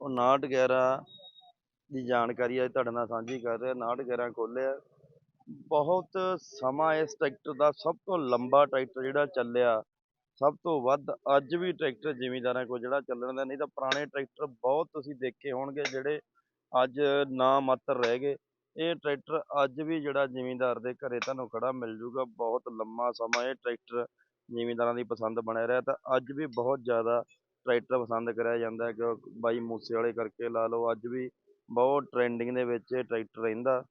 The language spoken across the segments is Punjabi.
ਉਹ 5911 ਦੀ ਜਾਣਕਾਰੀ ਅੱਜ ਤੁਹਾਡੇ ਨਾਲ ਸਾਂਝੀ ਕਰ ਰਿਹਾ। 5911 ਖੋਲਿਆ ਬਹੁਤ ਸਮਾਂ ਇਸ ਟਰੈਕਟਰ ਦਾ ਸਭ ਤੋਂ ਲੰਬਾ ਟਰੈਕਟਰ ਜਿਹੜਾ ਚੱਲਿਆ, ਸਭ ਤੋਂ ਵੱਧ ਅੱਜ ਵੀ ਟਰੈਕਟਰ ਜ਼ਿਮੀਂਦਾਰਾਂ ਕੋਲ ਜਿਹੜਾ ਚੱਲਣ ਦਾ, ਨਹੀਂ ਤਾਂ ਪੁਰਾਣੇ ਟਰੈਕਟਰ ਬਹੁਤ ਤੁਸੀਂ ਦੇਖੇ ਹੋਣਗੇ ਜਿਹੜੇ ਅੱਜ ਨਾ ਮਾਤਰ ਰਹਿ ਗਏ। ਇਹ ਟਰੈਕਟਰ ਅੱਜ ਵੀ ਜਿਹੜਾ ਜ਼ਿਮੀਂਦਾਰ ਦੇ ਘਰੇ ਤੁਹਾਨੂੰ ਖੜਾ ਮਿਲ ਜੂਗਾ। ਬਹੁਤ ਲੰਮਾ ਸਮਾਂ ਇਹ ਟਰੈਕਟਰ ਜ਼ਿਮੀਂਦਾਰਾਂ ਦੀ ਪਸੰਦ ਬਣਿਆ ਰਿਹਾ ਤਾਂ ਅੱਜ ਵੀ ਬਹੁਤ ਜ਼ਿਆਦਾ ਟਰੈਕਟਰ ਪਸੰਦ ਕਰਿਆ ਜਾਂਦਾ ਹੈ ਕਿ ਬਾਈ ਮੂਸੇ ਵਾਲੇ ਕਰਕੇ ਲਾ ਲਓ, ਅੱਜ ਵੀ ਬਹੁਤ ਟ੍ਰੈਂਡਿੰਗ ਦੇ ਵਿੱਚ ਇਹ ਟਰੈਕਟਰ ਰਹਿੰਦਾ।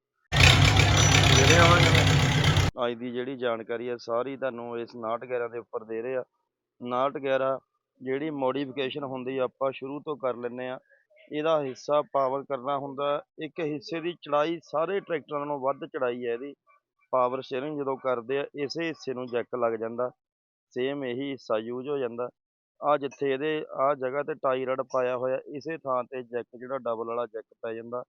ਅੱਜ ਦੀ ਜਿਹੜੀ ਜਾਣਕਾਰੀ ਹੈ, ਸਾਰੀ ਤੁਹਾਨੂੰ ਇਸ 5911 ਦੇ ਉੱਪਰ ਦੇ ਰਹੇ ਆ। 5911 ਜਿਹੜੀ ਮੋਡੀਫਿਕੇਸ਼ਨ ਹੁੰਦੀ ਆਪਾਂ ਸ਼ੁਰੂ ਤੋਂ ਕਰ ਲੈਂਦੇ ਆ। ਇਹਦਾ ਹਿੱਸਾ ਪਾਵਰ ਕਰਨਾ ਹੁੰਦਾ ਇੱਕ ਹਿੱਸੇ ਦੀ ਚੜਾਈ ਸਾਰੇ ਟਰੈਕਟਰਾਂ ਨਾਲੋਂ ਵੱਧ ਚੜਾਈ ਹੈ ਇਹਦੀ। ਪਾਵਰ ਸ਼ੇਅਰਿੰਗ ਜਦੋਂ ਕਰਦੇ ਆ, ਇਸੇ ਹਿੱਸੇ ਨੂੰ ਜੈਕ ਲੱਗ ਜਾਂਦਾ। ਸੇਮ ਇਹੀ ਹਿੱਸਾ ਯੂਜ਼ ਹੋ ਜਾਂਦਾ। ਆ ਜਿੱਥੇ ਇਹਦੇ ਆ ਜਗ੍ਹਾ ਤੇ ਟਾਈ ਰਡ ਪਾਇਆ ਹੋਇਆ, ਇਸੇ ਥਾਂ ਤੇ ਜੈਕ ਜਿਹੜਾ ਡਬਲ ਵਾਲਾ ਜੈਕ ਪੈ ਜਾਂਦਾ।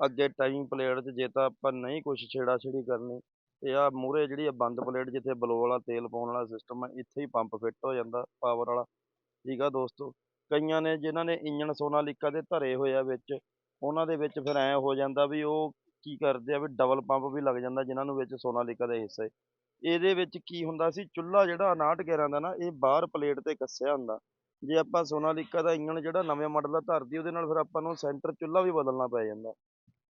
ਅੱਗੇ ਟਾਈਮ ਪਲੇਟ 'ਚ ਜੇ ਤਾਂ ਆਪਾਂ ਨਹੀਂ ਕੁਛ ਛੇੜਾ ਛੇੜੀ ਕਰਨੀ, ਤੇ ਆ ਮੂਹਰੇ ਜਿਹੜੀ ਆ ਬੰਦ ਪਲੇਟ ਜਿੱਥੇ ਬਲੋ ਵਾਲਾ, ਤੇਲ ਪਾਉਣ ਵਾਲਾ ਸਿਸਟਮ ਹੈ ਇੱਥੇ ਹੀ ਪੰਪ ਫਿੱਟ ਹੋ ਜਾਂਦਾ ਪਾਵਰ ਵਾਲਾ। ਠੀਕ ਆ ਦੋਸਤੋ, ਕਈਆਂ ਨੇ ਜਿਨ੍ਹਾਂ ਨੇ ਇੰਜਣ ਸੋਨਾਲੀਕਾ ਦੇ ਧਰੇ ਹੋਏ ਆ ਵਿੱਚ, ਉਹਨਾਂ ਦੇ ਵਿੱਚ ਫਿਰ ਐਂ ਹੋ ਜਾਂਦਾ ਵੀ ਉਹ ਕੀ ਕਰਦੇ ਆ ਵੀ ਡਬਲ ਪੰਪ ਵੀ ਲੱਗ ਜਾਂਦਾ ਜਿਨ੍ਹਾਂ ਨੂੰ ਵਿੱਚ ਸੋਨਾਲੀਕਾ ਦੇ ਹਿੱਸੇ। ਇਹਦੇ ਵਿੱਚ ਕੀ ਹੁੰਦਾ ਸੀ, ਚੁੱਲ੍ਹਾ ਜਿਹੜਾ 5911 ਦਾ ਨਾ, ਇਹ ਬਾਹਰ ਪਲੇਟ ਤੇ ਕੱਸਿਆ ਹੁੰਦਾ। ਜੇ ਆਪਾਂ ਸੋਨਾਲੀਕਾ ਦਾ ਇੰਜਣ ਜਿਹੜਾ ਨਵੇਂ ਮਾਡਲ ਦਾ ਧਰਦੀ ਉਹਦੇ ਨਾਲ ਫਿਰ ਆਪਾਂ ਨੂੰ ਸੈਂਟਰ ਚੁੱਲ੍ਹਾ ਵੀ ਬਦਲਣਾ ਪੈ ਜਾਂਦਾ।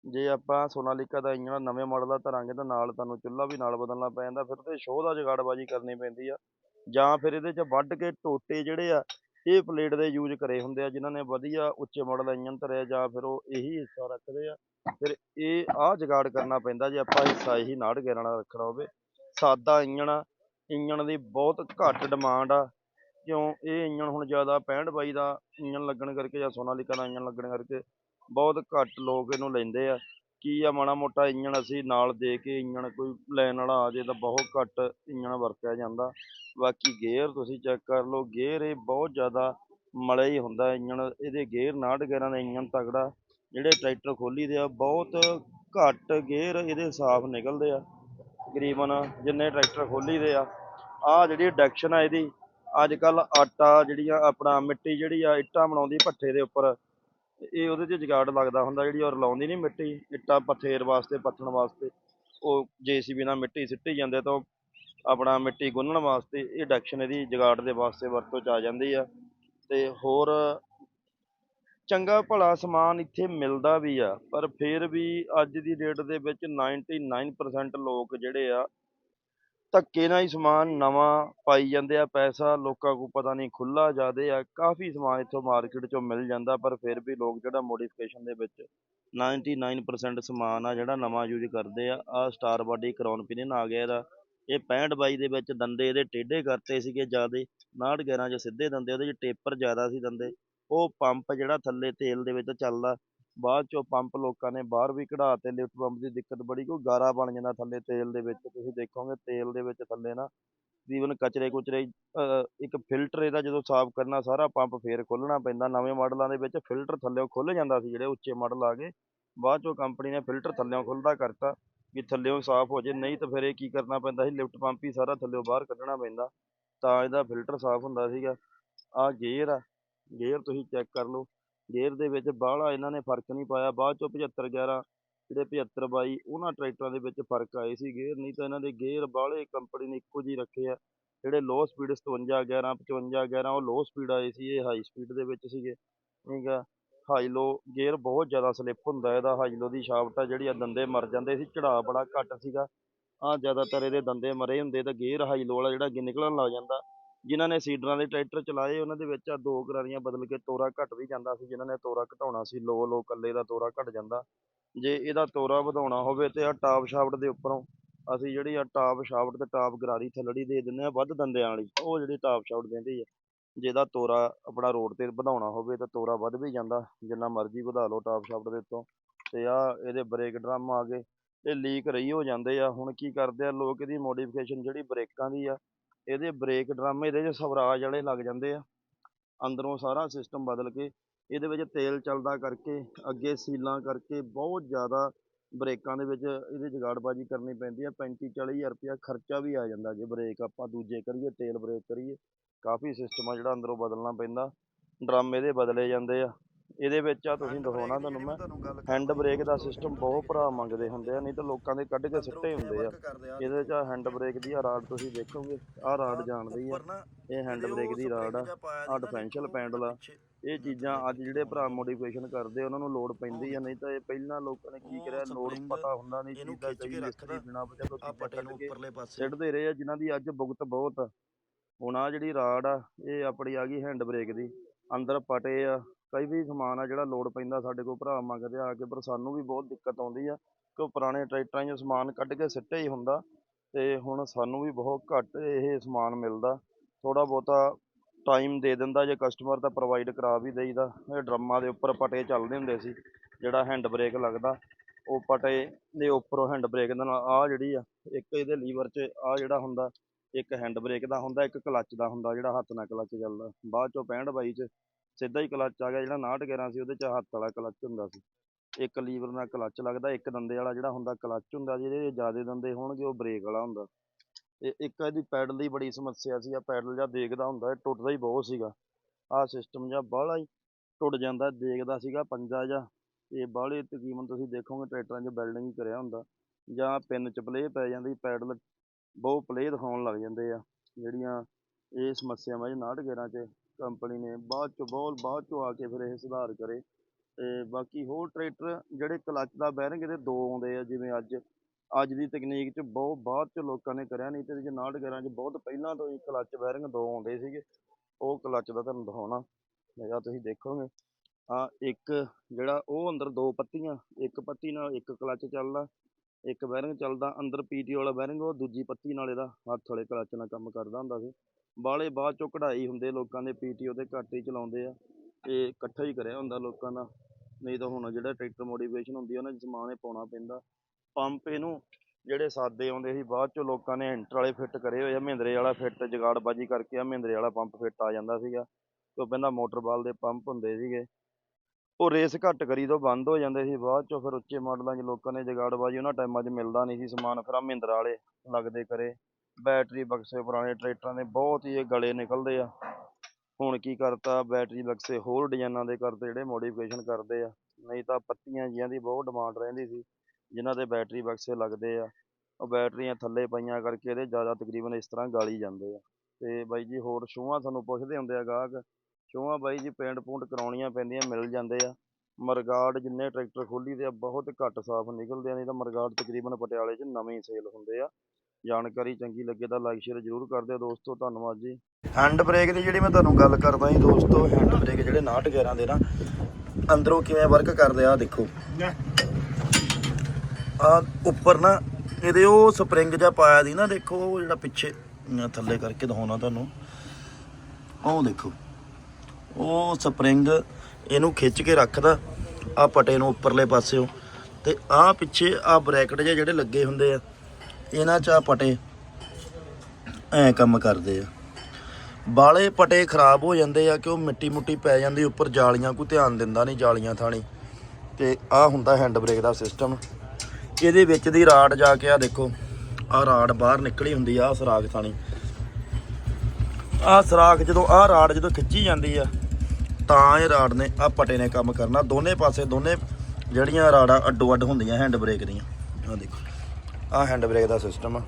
ਜੇ ਆਪਾਂ ਸੋਨਾਲੀਕਾ ਦਾ ਇੰਜਣ ਨਵੇਂ ਮਾਡਲ ਦਾ ਧਰਾਂਗੇ, ਤਾਂ ਨਾਲ ਤੁਹਾਨੂੰ ਚੁੱਲ੍ਹਾ ਵੀ ਨਾਲ ਬਦਲਣਾ ਪੈ ਜਾਂਦਾ, ਫਿਰ ਤੇ ਸ਼ੋਅ ਦਾ ਜੁਗਾੜਬਾਜੀ ਕਰਨੀ ਪੈਂਦੀ ਆ। ਜਾਂ ਫਿਰ ਇਹਦੇ 'ਚ ਵੱਢ ਕੇ ਟੋਟੇ ਜਿਹੜੇ ਆ, ਇਹ ਪਲੇਟ ਦੇ ਯੂਜ਼ ਕਰੇ ਹੁੰਦੇ ਆ, ਜਿਨ੍ਹਾਂ ਨੇ ਵਧੀਆ ਉੱਚੇ ਮਾਡਲ ਦਾ ਇੰਜਣ ਧਰਿਆ, ਜਾਂ ਫਿਰ ਉਹ ਇਹੀ ਹਿੱਸਾ ਰੱਖਦੇ ਆ। ਫਿਰ ਇਹ ਆਹ ਜੁਗਾੜ ਕਰਨਾ ਪੈਂਦਾ, ਜੇ ਆਪਾਂ ਹਿੱਸਾ ਇਹੀ 5911 ਵਾਲਾ ਰੱਖਣਾ ਹੋਵੇ। ਸਾਦਾ ਇੰਜਣ ਆ, ਇੰਜਣ ਦੀ ਬਹੁਤ ਘੱਟ ਡਿਮਾਂਡ ਆ। ਕਿਉਂ? ਇਹ ਇੰਜਣ ਹੁਣ ਜ਼ਿਆਦਾ 65 ਬਾਈ ਦਾ ਇੰਜਣ ਲੱਗਣ ਕਰਕੇ ਜਾਂ ਸੋਨਾਲੀਕਾ ਦਾ ਇੰਜਣ ਲੱਗਣ ਕਰਕੇ ਬਹੁਤ ਘੱਟ ਲੋਕ ਇਹਨੂੰ ਲੈਂਦੇ ਆ। ਕੀ ਆ, ਮਾੜਾ ਮੋਟਾ ਇੰਜਣ ਅਸੀਂ ਨਾਲ ਦੇ ਕੇ ਇੰਜਣ ਕੋਈ ਲੈਣ ਵਾਲਾ ਆ ਜੇ ਤਾਂ ਬਹੁਤ ਘੱਟ ਇੰਜਣ ਵਰਤਿਆ ਜਾਂਦਾ। ਬਾਕੀ ਗੇਅਰ ਤੁਸੀਂ ਚੈੱਕ ਕਰ ਲਓ ਗੇਅਰ ਇਹ ਬਹੁਤ ਜ਼ਿਆਦਾ ਮਲੇ ਹੀ ਹੁੰਦਾ ਇੰਜਣ, ਇਹਦੇ ਗੇਅਰ 5911 ਦਾ ਇੰਜਣ ਤਗੜਾ ਜਿਹੜੇ ਟਰੈਕਟਰ ਖੋਲੀ ਦੇ ਆ, ਬਹੁਤ ਘੱਟ ਗੇਅਰ ਇਹਦੇ ਸਾਫ਼ ਨਿਕਲਦੇ ਆ। ਤਕਰੀਬਨ ਜਿੰਨੇ ਟਰੈਕਟਰ ਖੋਲੀ ਦੇ ਆ ਆ ਜਿਹੜੀ ਡੈਕਸ਼ਨ ਆ ਇਹਦੀ ਅੱਜ ਕੱਲ ਆਟਾ ਜਿਹੜੀਆਂ ਆਪਣਾ ਮਿੱਟੀ ਜਿਹੜੀ ਆ, ਇੱਟਾਂ ਬਣਾਉਂਦੀ ਭੱਠੇ ਦੇ ਉੱਪਰ ਇਹ ਉਹਦੇ 'ਚ ਜਗਾੜ ਲੱਗਦਾ ਹੁੰਦਾ ਜਿਹੜੀ ਉਹ ਰਲਾਉਂਦੀ ਨਹੀਂ ਮਿੱਟੀ, ਇੱਟਾਂ ਪਥੇਰ ਵਾਸਤੇ, ਪੱਥਣ ਵਾਸਤੇ, ਉਹ ਜੇਸੀਬੀ ਨਾਲ ਮਿੱਟੀ ਸਿੱਟੀ ਜਾਂਦੇ ਤਾਂ ਉਹ ਆਪਣਾ ਮਿੱਟੀ ਗੁੰਨਣ ਵਾਸਤੇ, ਇਹ ਡੈਕਸ਼ਨ ਇਹਦੀ ਜਗਾੜ ਦੇ ਵਾਸਤੇ ਵਰਤੋਂ 'ਚ ਆ ਜਾਂਦੀ ਆ, ਤੇ ਹੋਰ ਚੰਗਾ ਭਲਾ ਸਮਾਨ ਇੱਥੇ ਮਿਲਦਾ ਵੀ ਆ, ਪਰ ਫਿਰ ਵੀ ਅੱਜ ਦੀ ਡੇਟ ਦੇ ਵਿੱਚ 99% ਲੋਕ ਜਿਹੜੇ ਆ, ਧੱਕੇ ਨਾਲ ਹੀ ਸਮਾਨ ਨਵਾਂ ਪਾਈ ਜਾਂਦੇ ਆ, ਪੈਸਾ ਲੋਕਾਂ ਕੋਲ ਪਤਾ ਨਹੀਂ ਖੁੱਲਾ ਜ਼ਿਆਦੇ ਆ, ਕਾਫੀ ਸਮਾਨ ਇੱਥੋਂ ਮਾਰਕੀਟ ਚੋਂ ਮਿਲ ਜਾਂਦਾ, ਪਰ ਫਿਰ ਵੀ ਲੋਕ ਜਿਹੜਾ ਮੋਡੀਫਿਕੇਸ਼ਨ ਦੇ ਵਿੱਚ 99% ਸਮਾਨ ਆ ਜਿਹੜਾ ਨਵਾਂ ਯੂਜ਼ ਕਰਦੇ ਆ ਆ ਸਟਾਰ ਬਾਡੀ ਕਰਾਉਨ ਪਿਨਨ ਆ ਗਿਆ ਇਹਦਾ, ਇਹ 65 ਬਾਈ ਦੇ ਵਿੱਚ ਦੰਦੇ ਇਹਦੇ ਟੇਢੇ ਕਰਤੇ ਸੀਗੇ ਜ਼ਿਆਦੇ 59 11 ਚ ਸਿੱਧੇ ਦੰਦੇ, ਉਹਦੇ ਚ ਟੇਪਰ ਜ਼ਿਆਦਾ ਸੀ ਦੰਦੇ। ਉਹ ਪੰਪ ਜਿਹੜਾ ਥੱਲੇ ਤੇਲ ਦੇ ਵਿੱਚ ਚੱਲਦਾ, ਬਾਅਦ ਚੋਂ ਪੰਪ ਲੋਕਾਂ ਨੇ ਬਾਹਰ ਵੀ ਕਢਾ ਤੇ ਲਿਫਟ ਪੰਪ ਦੀ ਦਿੱਕਤ ਬੜੀ, ਕੋਈ ਗਾਰਾ ਬਣ ਜਾਂਦਾ ਥੱਲੇ ਤੇਲ ਦੇ ਵਿੱਚ, ਤੁਸੀਂ ਦੇਖੋਗੇ ਤੇਲ ਦੇ ਵਿੱਚ ਥੱਲੇ ਨਾ ਤਕਰੀਬਨ ਕਚਰੇ ਕੁਚਰੇ ਇੱਕ ਫਿਲਟਰ ਇਹਦਾ ਜਦੋਂ ਸਾਫ਼ ਕਰਨਾ, ਸਾਰਾ ਪੰਪ ਫੇਰ ਖੋਲ੍ਹਣਾ ਪੈਂਦਾ, ਨਵੇਂ ਮਾਡਲਾਂ ਦੇ ਵਿੱਚ ਫਿਲਟਰ ਥੱਲੇੋਂ ਖੁੱਲ ਜਾਂਦਾ ਸੀ ਜਿਹੜੇ ਉੱਚੇ ਮਾਡਲ ਆ ਗਏ, ਬਾਅਦ ਚੋਂ ਕੰਪਨੀ ਨੇ ਫਿਲਟਰ ਥੱਲੇੋਂ ਖੁੱਲਦਾ ਕਰਤਾ ਵੀ ਥੱਲੇੋਂ ਸਾਫ਼ ਹੋ ਜੇ, ਨਹੀਂ ਤਾਂ ਫਿਰ ਇਹ ਕੀ ਕਰਨਾ ਪੈਂਦਾ ਸੀ ਲਿਫਟ ਪੰਪ ਹੀ ਸਾਰਾ ਥੱਲੇੋਂ ਬਾਹਰ ਕੱਢਣਾ ਪੈਂਦਾ, ਤਾਂ ਇਹਦਾ ਫਿਲਟਰ ਸਾਫ਼ ਹੁੰਦਾ ਸੀਗਾ, ਆਹ ਗੇਅਰ ਆ ਗੇਅਰ ਤੁਸੀਂ ਚੈੱਕ ਕਰ ਲਓ। ਗੇਅਰ ਦੇ ਵਿੱਚ ਬਾਹਲਾ ਇਹਨਾਂ ਨੇ ਫ਼ਰਕ ਨਹੀਂ ਪਾਇਆ। ਬਾਅਦ ਚੋਂ 75 11 ਜਿਹੜੇ 75 22 ਉਹਨਾਂ ਟਰੈਕਟਰਾਂ ਦੇ ਵਿੱਚ ਫ਼ਰਕ ਆਏ ਸੀ ਗੇਅਰ। ਨਹੀਂ ਤਾਂ ਇਹਨਾਂ ਦੇ ਗੇਅਰ ਬਾਹਲੇ ਕੰਪਨੀ ਨੇ ਇੱਕੋ ਜਿਹੇ ਰੱਖੇ ਆ, ਜਿਹੜੇ ਲੋ ਸਪੀਡ 57 11 55 11 ਉਹ ਲੋ ਸਪੀਡ ਆਏ ਸੀ, ਇਹ ਹਾਈ ਸਪੀਡ ਦੇ ਵਿੱਚ ਸੀਗੇ। ਠੀਕ ਆ? ਹਾਈ ਲੋ ਗੇਅਰ ਬਹੁਤ ਜ਼ਿਆਦਾ ਸਲਿੱਪ ਹੁੰਦਾ, ਇਹਦਾ ਹਾਈ ਲੋ ਦੀ ਸ਼ਾਫਟ ਆ ਜਿਹੜੀ ਆ ਦੰਦੇ ਮਰ ਜਾਂਦੇ ਸੀ, ਚੜਾਅ ਬੜਾ ਘੱਟ ਸੀਗਾ। ਆ ਜ਼ਿਆਦਾਤਰ ਇਹਦੇ ਦੰਦੇ ਮਰੇ ਹੁੰਦੇ, ਤਾਂ ਗੇਅਰ ਹਾਈ ਲੋ ਵਾਲਾ ਜਿਹੜਾ ਅੱਗੇ ਨਿਕਲਣ ਲੱਗ ਜਾਂਦਾ ਜਿਨ੍ਹਾਂ ਨੇ ਸੀਡਰਾਂ ਦੇ ਟਰੈਕਟਰ ਚਲਾਏ, ਉਹਨਾਂ ਦੇ ਵਿੱਚ ਆ ਦੋ ਕਰਾਰੀਆਂ ਬਦਲ ਕੇ ਤੋਰਾ ਘੱਟ ਵੀ ਜਾਂਦਾ ਸੀ, ਜਿਨ੍ਹਾਂ ਨੇ ਤੋਰਾ ਘਟਾਉਣਾ ਸੀ, ਲੋ ਲੋ ਕੱਲੇ ਦਾ ਤੋਰਾ ਘਟ ਜਾਂਦਾ। ਜੇ ਇਹਦਾ ਤੋਰਾ ਵਧਾਉਣਾ ਹੋਵੇ ਤੇ ਆ ਟਾਪ ਸ਼ਾਫਟ ਦੇ ਉੱਪਰੋਂ ਅਸੀਂ ਜਿਹੜੀ ਆ ਟਾਪ ਸ਼ਾਫਟ ਤੇ ਟਾਪ ਗਰਾਰੀ ਥੱਲੜੀ ਦੇ ਦਿੰਦੇ ਆ ਵੱਧ ਦੰਦਿਆਂ ਵਾਲੀ, ਉਹ ਜਿਹੜੀ ਟਾਪ ਸ਼ਾਫਟ ਦਿੰਦੀ ਆ, ਜਿਹਦਾ ਤੋਰਾ ਆਪਣਾ ਰੋਡ ਤੇ ਵਧਾਉਣਾ ਹੋਵੇ ਤਾਂ ਤੋਰਾ ਵੱਧ ਵੀ ਜਾਂਦਾ, ਜਿੰਨਾ ਮਰਜ਼ੀ ਵਧਾ ਲਓ ਟਾਪ ਸ਼ਾਫਟ ਦੇ ਉੱਤੋਂ। ਤੇ ਆ ਇਹਦੇ ਬ੍ਰੇਕ ਡਰਮ ਆ ਗਏ, ਇਹ ਲੀਕ ਰਹੀ ਹੋ ਜਾਂਦੇ ਆ, ਹੁਣ ਕੀ ਕਰਦੇ ਆ, ਲੋਕ ਇਹਦੀ ਮੋਡੀਫਿਕੇਸ਼ਨ ਜਿਹੜੀ ਬ੍ਰੇਕਾਂ ਦੀ ਆ ਇਹਦੇ ਬ੍ਰੇਕ ਡਰਮ ਇਹਦੇ 'ਚ ਸਵਰਾਜ ਵਾਲੇ ਲੱਗ ਜਾਂਦੇ ਆ। ਅੰਦਰੋਂ ਸਾਰਾ ਸਿਸਟਮ ਬਦਲ ਕੇ ਇਹਦੇ ਵਿੱਚ ਤੇਲ ਚੱਲਦਾ ਕਰਕੇ, ਅੱਗੇ ਸੀਲਾਂ ਕਰਕੇ ਬਹੁਤ ਜ਼ਿਆਦਾ ਬ੍ਰੇਕਾਂ ਦੇ ਵਿੱਚ ਇਹਦੇ ਜੁਗਾੜਬਾਜੀ ਕਰਨੀ ਪੈਂਦੀ ਆ। 35 40 ਹਜ਼ਾਰ ਰੁਪਇਆ ਖਰਚਾ ਵੀ ਆ ਜਾਂਦਾ ਜੇ ਬ੍ਰੇਕ ਆਪਾਂ ਦੂਜੇ ਕਰੀਏ, ਤੇਲ ਬ੍ਰੇਕ ਕਰੀਏ। ਕਾਫੀ ਸਿਸਟਮ ਆ ਜਿਹੜਾ ਅੰਦਰੋਂ ਬਦਲਣਾ ਪੈਂਦਾ। ਡਰਮ ਇਹਦੇ ਬਦਲੇ ਜਾਂਦੇ ਆ। ਇਹਦੇ ਵਿੱਚ ਆ ਤੁਸੀਂ ਦਿਖਾਉਣਾ ਤੁਹਾਨੂੰ ਮੈਂ। ਹੈਂਡ ਬ੍ਰੇਕ ਦਾ ਸਿਸਟਮ ਬਹੁਤ ਭਰਾ ਮੰਗਦੇ ਹੁੰਦੇ ਆ ਨਹੀਂ ਤਾਂ ਲੋਕਾਂ ਦੇ ਕੱਢ ਕੇ ਸਿੱਟੇ ਹੁੰਦੇ ਆ। ਇਹਦੇ 'ਚ ਹੈਂਡ ਬ੍ਰੇਕ ਦੀ ਆ ਰਾਡ ਤੁਸੀਂ ਦੇਖੋਗੇ ਆ ਰਾਡ ਜਾਣਦੀ ਆ। ਇਹ ਹੈਂਡ ਬ੍ਰੇਕ ਦੀ ਰਾਡ ਆ ਆ ਡਿਫੈਂਸ਼ੀਅਲ ਪੈਂਡਲ ਆ। ਇਹ ਚੀਜ਼ਾਂ ਅੱਜ ਜਿਹੜੇ ਭਰਾ ਮੋਡੀਫਿਕੇਸ਼ਨ ਕਰਦੇ ਆ, ਉਹਨਾਂ ਨੂੰ ਲੋਡ ਪੈਂਦੀ ਆ ਨਹੀਂ ਤਾਂ ਇਹ ਪਹਿਲਾਂ ਲੋਕਾਂ ਨੇ ਕੀ ਕਰਿਆ ਲੋਡ ਪਤਾ ਹੁੰਦਾ ਨਹੀਂ ਚੀਜ਼ ਕਈ ਮਿਸਤਰੀ ਬਿਨਾ ਵਜ੍ਹਾ ਤੋਂ ਆ ਪਟੇ ਨੂੰ ਉੱਪਰਲੇ ਪਾਸੇ। ਸਿੱਟਦੇ ਰਹੇ ਆ ਜਿਨ੍ਹਾਂ ਦੀ ਅੱਜ ਭੁਗਤ ਬਹੁਤ ਆ। ਹੁਣ ਆ ਜਿਹੜੀ ਰਾਡ ਆ ਇਹ ਆਪਣੀ ਆ ਗਈ ਹੈਂਡ ਬ੍ਰੇਕ ਦੀ। ਅੰਦਰ ਪਟੇ ਆ ਕਈ ਵੀ ਸਮਾਨ ਆ ਜਿਹੜਾ ਲੋੜ ਪੈਂਦਾ ਸਾਡੇ ਕੋਲ, ਭਰਾ ਮੰਗਦੇ ਆ ਕੇ, ਪਰ ਸਾਨੂੰ ਵੀ ਬਹੁਤ ਦਿੱਕਤ ਆਉਂਦੀ ਆ ਕਿ ਉਹ ਪੁਰਾਣੇ ਟਰੈਕਟਰਾਂ 'ਚੋਂ ਸਮਾਨ ਕੱਢ ਕੇ ਸਿੱਟੇ ਹੀ ਹੁੰਦਾ ਤੇ ਹੁਣ ਸਾਨੂੰ ਵੀ ਬਹੁਤ ਘੱਟ ਇਹ ਸਮਾਨ ਮਿਲਦਾ। ਥੋੜਾ ਬਹੁਤਾ ਟਾਈਮ ਦੇ ਦਿੰਦਾ ਜੇ ਕਸਟਮਰ ਤਾਂ ਪ੍ਰੋਵਾਈਡ ਕਰਾ ਵੀ ਦੇਈਦਾ। ਇਹ ਡਰਮਾਂ ਦੇ ਉੱਪਰ ਪਟੇ ਚੱਲਦੇ ਹੁੰਦੇ ਸੀ, ਜਿਹੜਾ ਹੈਂਡ ਬ੍ਰੇਕ ਲੱਗਦਾ, ਉਹ ਪਟੇ ਦੇ ਉੱਪਰੋਂ ਹੈਂਡ ਬ੍ਰੇਕ ਦੇ ਨਾਲ ਆ ਜਿਹੜੀ ਆ, ਇੱਕ ਇਹਦੇ ਲੀਵਰ 'ਚ ਆ ਜਿਹੜਾ ਹੁੰਦਾ, ਇੱਕ ਹੈਂਡ ਬ੍ਰੇਕ ਦਾ ਹੁੰਦਾ, ਇੱਕ ਕਲੱਚ ਦਾ ਹੁੰਦਾ, ਜਿਹੜਾ ਹੱਥ ਨਾਲ ਕਲੱਚ ਚੱਲਦਾ। ਬਾਅਦ ਚੋਂ 65 ਬਾਈ 'ਚ ਸਿੱਧਾ ਹੀ ਕਲੱਚ ਆ ਗਿਆ, ਜਿਹੜਾ 59 11 ਸੀ, ਉਹਦੇ 'ਚ ਹੱਥ ਵਾਲਾ ਕਲੱਚ ਹੁੰਦਾ ਸੀ। ਇੱਕ ਲੀਵਰ ਨਾਲ ਕਲੱਚ ਲੱਗਦਾ, ਇੱਕ ਦੰਦੇ ਵਾਲਾ ਜਿਹੜਾ ਹੁੰਦਾ ਕਲੱਚ ਹੁੰਦਾ ਜਿਹਦੇ ਜ਼ਿਆਦਾ ਦੰਦੇ ਹੋਣਗੇ, ਉਹ ਬ੍ਰੇਕ ਵਾਲਾ ਹੁੰਦਾ। ਤੇ ਇੱਕ ਇਹਦੀ ਪੈਡਲ ਦੀ ਬੜੀ ਸਮੱਸਿਆ ਸੀ ਆ ਪੈਡਲ ਜਾਂ ਦੇਖਦਾ ਹੁੰਦਾ, ਇਹ ਟੁੱਟਦਾ ਹੀ ਬਹੁਤ ਸੀਗਾ। ਆਹ ਸਿਸਟਮ ਜਾਂ ਬਾਹਲਾ ਹੀ ਟੁੱਟ ਜਾਂਦਾ, ਦੇਖਦਾ ਸੀਗਾ ਪੰਜਾ ਜਾਂ ਇਹ ਬਾਹਲੇ ਤਕਰੀਬਨ ਤੁਸੀਂ ਦੇਖੋਗੇ, ਟਰੈਕਟਰਾਂ 'ਚ ਵੈਲਡਿੰਗ ਕਰਿਆ ਹੁੰਦਾ। ਜਾਂ ਪਿੰਨ 'ਚ ਪਲੇ ਪੈ ਜਾਂਦੀ ਪੈਡਲ ਬਹੁਤ ਪਲੇ ਦਿਖਾਉਣ ਲੱਗ ਜਾਂਦੇ ਆ, ਜਿਹੜੀਆਂ ਇਹ ਸਮੱਸਿਆਵਾਂ ਇਹ 59 ਗੇਅਰਾਂ 'ਚ ਕੰਪਨੀ ਨੇ ਬਾਅਦ ਚੋਂ ਬਹੁਤ, ਬਾਅਦ 'ਚੋਂ ਆ ਕੇ ਫਿਰ ਇਹ ਸੁਧਾਰ ਕਰੇ। ਤੇ ਬਾਕੀ ਹੋਰ ਟਰੈਕਟਰ ਜਿਹੜੇ ਕਲੱਚ ਦਾ ਬੈਰਿੰਗ ਇਹਦੇ ਦੋ ਆਉਂਦੇ ਆ, ਜਿਵੇਂ ਅੱਜ ਅੱਜ ਦੀ ਤਕਨੀਕ 'ਚ ਬਹੁਤ, ਬਾਅਦ 'ਚ ਲੋਕਾਂ ਨੇ ਕਰਿਆ, ਨਹੀਂ ਤੇ ਜੇ 59 ਗੇਅਰਾਂ 'ਚ ਬਹੁਤ ਪਹਿਲਾਂ ਤੋਂ ਹੀ ਕਲੱਚ ਬੈਰਿੰਗ ਦੋ ਆਉਂਦੇ ਸੀਗੇ, ਉਹ ਕਲੱਚ ਦਾ ਤੁਹਾਨੂੰ ਦਿਖਾਉਣਾ। ਜਾਂ ਤੁਸੀਂ ਦੇਖੋਗੇ। ਆ ਇੱਕ ਜਿਹੜਾ ਉਹ ਅੰਦਰ ਦੋ ਪੱਤੀਆਂ, ਇੱਕ ਪੱਤੀ ਨਾਲ ਇੱਕ ਕਲੱਚ ਚੱਲਦਾ, ਇੱਕ ਬੈਰਿੰਗ ਚੱਲਦਾ, ਅੰਦਰ ਪੀਟੀ ਵਾਲਾ ਬੈਰਿੰਗ, ਉਹ ਦੂਜੀ ਪੱਤੀ ਨਾਲ ਇਹਦਾ ਹੱਥ ਵਾਲੇ ਕਲੱਚ ਨਾਲ ਕੰਮ ਕਰਦਾ ਹੁੰਦਾ ਸੀ। ਬਾਹਲੇ ਬਾਅਦ ਚੋਂ ਕਢਾਈ ਹੁੰਦੇ ਲੋਕਾਂ ਦੇ ਪੀਟੀ ਉਹਦੇ ਘੱਟ ਹੀ ਚਲਾਉਂਦੇ ਆ। ਇਹ ਇਕੱਠਾ ਹੀ ਕਰਿਆ ਹੁੰਦਾ ਲੋਕਾਂ ਦਾ। ਨਹੀਂ ਤਾਂ ਹੁਣ ਜਿਹੜਾ ਟਰੈਕਟਰ ਮੋਡੀਫਿਕੇਸ਼ਨ ਹੁੰਦੀ ਆ, ਉਹਨਾਂ 'ਚ ਸਮਾਨ ਇਹ ਪਾਉਣਾ ਪੈਂਦਾ। ਪੰਪ ਇਹਨੂੰ ਜਿਹੜੇ ਸਾਦੇ ਆਉਂਦੇ ਸੀ, ਬਾਅਦ ਚੋਂ ਲੋਕਾਂ ਨੇ ਐਂਟਰ ਵਾਲੇ ਫਿੱਟ ਕਰੇ ਹੋਏ ਆ, ਮਹਿੰਦਰੇ ਵਾਲਾ ਫਿੱਟ, ਜਗਾੜਬਾਜੀ ਕਰਕੇ ਆ, ਮਹਿੰਦਰੇ ਵਾਲਾ ਪੰਪ ਫਿੱਟ ਆ ਜਾਂਦਾ ਸੀਗਾ। ਤੇ ਉਹ ਪਹਿਲਾਂ ਮੋਟਰਬਾਲ ਦੇ ਪੰਪ ਹੁੰਦੇ ਸੀਗੇ। ਉਹ ਰੇਸ ਘੱਟ ਕਰੀ ਤੋਂ ਬੰਦ ਹੋ ਜਾਂਦੇ ਸੀ, ਬਾਅਦ ਚੋਂ ਫਿਰ ਉੱਚੇ ਮਾਡਲਾਂ 'ਚ ਲੋਕਾਂ ਨੇ ਜਗਾੜਬਾਜੀ ਉਹਨਾਂ ਟਾਈਮਾਂ 'ਚ ਮਿਲਦਾ ਨਹੀਂ ਸੀ ਸਮਾਨ, ਫਿਰ ਆ ਮਹਿੰਦਰਾ ਵਾਲੇ ਲੱਗਦੇ ਕਰੇ। ਬੈਟਰੀ ਬਕਸੇ ਪੁਰਾਣੇ ਟਰੈਕਟਰਾਂ ਦੇ ਬਹੁਤ ਹੀ ਇਹ ਗਲੇ ਨਿਕਲਦੇ ਆ। ਹੁਣ ਕੀ ਕਰਤਾ, ਬੈਟਰੀ ਬਕਸੇ ਹੋਰ ਡਿਜ਼ਾਈਨਾਂ ਦੇ ਕਰਦੇ, ਜਿਹੜੇ ਮੋਡੀਫਿਕੇਸ਼ਨ ਕਰਦੇ ਆ। ਨਹੀਂ ਤਾਂ ਪੱਤੀਆਂ ਜੀਆਂ ਦੀ ਬਹੁਤ ਡਿਮਾਂਡ ਰਹਿੰਦੀ ਸੀ, ਜਿਨ੍ਹਾਂ ਦੇ ਬੈਟਰੀ ਬਕਸੇ ਲੱਗਦੇ ਆ। ਉਹ ਬੈਟਰੀਆਂ ਥੱਲੇ ਪਈਆਂ ਕਰਕੇ ਇਹਦੇ ਜ਼ਿਆਦਾ ਤਕਰੀਬਨ ਇਸ ਤਰ੍ਹਾਂ ਗਾਲੀ ਜਾਂਦੇ ਆ। ਤੇ ਬਾਈ ਜੀ ਹੋਰ ਸ਼ੋਆਂ ਤੁਹਾਨੂੰ ਪੁੱਛਦੇ ਹੁੰਦੇ ਆ ਗਾਹਕ ਸ਼ੋਆਂ ਬਾਈ ਜੀ ਪੇਂਟ ਪੂੰਟ ਕਰਾਉਣੀਆਂ ਪੈਂਦੀਆਂ, ਮਿਲ ਜਾਂਦੇ ਆ। ਮਰਗਾੜ ਜਿੰਨੇ ਟਰੈਕਟਰ ਖੋਲੀ ਦੇ ਆ, ਬਹੁਤ ਘੱਟ ਸਾਫ਼ ਨਿਕਲਦੇ ਆ, ਨਹੀਂ ਤਾਂ ਮਰਗਾੜ ਤਕਰੀਬਨ ਪਟਿਆਲੇ 'ਚ ਨਵੇਂ ਹੀ ਸੇਲ ਹੁੰਦੇ ਆ। ਜਾਣਕਾਰੀ ਚੰਗੀ ਲੱਗੇ ਤਾਂ ਲਾਈਕ ਸ਼ੇਅਰ ਜ਼ਰੂਰ ਕਰ ਦਿਓ ਦੋਸਤੋ, ਧੰਨਵਾਦ ਜੀ। ਹੈਂਡ ਬ੍ਰੇਕ ਦੀ ਜਿਹੜੀ ਮੈਂ ਤੁਹਾਨੂੰ ਗੱਲ ਕਰਦਾ ਸੀ ਦੋਸਤੋ ਹੈਂਡ ਬ੍ਰੇਕ ਜਿਹੜੇ 69 ਦੇ ਨਾ, ਅੰਦਰੋਂ ਕਿਵੇਂ ਵਰਕ ਕਰਦੇ ਆ ਦੇਖੋ। ਆ ਉੱਪਰ ਨਾ, ਇਹਦੇ ਉਹ ਸਪਰਿੰਗ ਜਿਹਾ ਪਾਇਆ ਦੀ ਨਾ, ਦੇਖੋ, ਉਹ ਜਿਹੜਾ ਪਿੱਛੇ ਥੱਲੇ ਕਰਕੇ ਦਿਖਾਉਣਾ ਤੁਹਾਨੂੰ। ਉਹ ਦੇਖੋ, ਉਹ ਸਪਰਿੰਗ ਇਹਨੂੰ ਖਿੱਚ ਕੇ ਰੱਖਦਾ ਆ ਪਟੇ ਨੂੰ ਉੱਪਰਲੇ ਪਾਸਿਓ। ਤੇ ਆ ਪਿੱਛੇ ਆ ਬ੍ਰੈਕਟ ਜਿਹੇ ਜਿਹੜੇ ਲੱਗੇ ਹੁੰਦੇ ਆ ਇਹਨਾਂ 'ਚ ਆ ਪਟੇ। ਐ ਕੰਮ ਕਰਦੇ ਆ। ਬਾਲੇ ਪਟੇ ਖਰਾਬ ਹੋ ਜਾਂਦੇ ਆ ਕਿ ਉਹ ਮਿੱਟੀ ਮੁੱਟੀ ਪੈ ਜਾਂਦੀ, ਉੱਪਰ ਜਾਲੀਆਂ ਕੋਈ ਧਿਆਨ ਦਿੰਦਾ ਨਹੀਂ, ਜਾਲੀਆਂ ਥਾਣੀ। ਤੇ ਆ ਹੁੰਦਾ ਹੈਂਡ ਬ੍ਰੇਕ ਦਾ ਸਿਸਟਮ। ਇਹਦੇ ਵਿੱਚ ਦੀ ਰਾਡ ਜਾ ਕੇ ਆ ਦੇਖੋ ਆ ਰਾਡ ਬਾਹਰ ਨਿਕਲੀ ਹੁੰਦੀ ਆ, ਆਹ ਸੁਰਾਖ ਥਾਣੀ। ਆ ਸੁਰਾਖ ਜਦੋਂ ਆ ਰਾਡ ਜਦੋਂ ਖਿੱਚੀ ਜਾਂਦੀ ਆ, ਤਾਂ ਇਹ ਰਾਡ ਨੇ ਆ ਪਟੇ ਨੇ ਕੰਮ ਕਰਨਾ। ਦੋਨੇ ਪਾਸੇ ਦੋਨੇ ਜਿਹੜੀਆਂ ਰਾੜਾਂ ਅੱਡੋ ਅੱਡ ਹੁੰਦੀਆਂ, ਹੈਂਡ ਬ੍ਰੇਕ ਦੀਆਂ। ਆ ਦੇਖੋ। ਆ ਹੈਂਡ ਬ੍ਰੇਕ ਦਾ ਸਿਸਟਮ ਆ।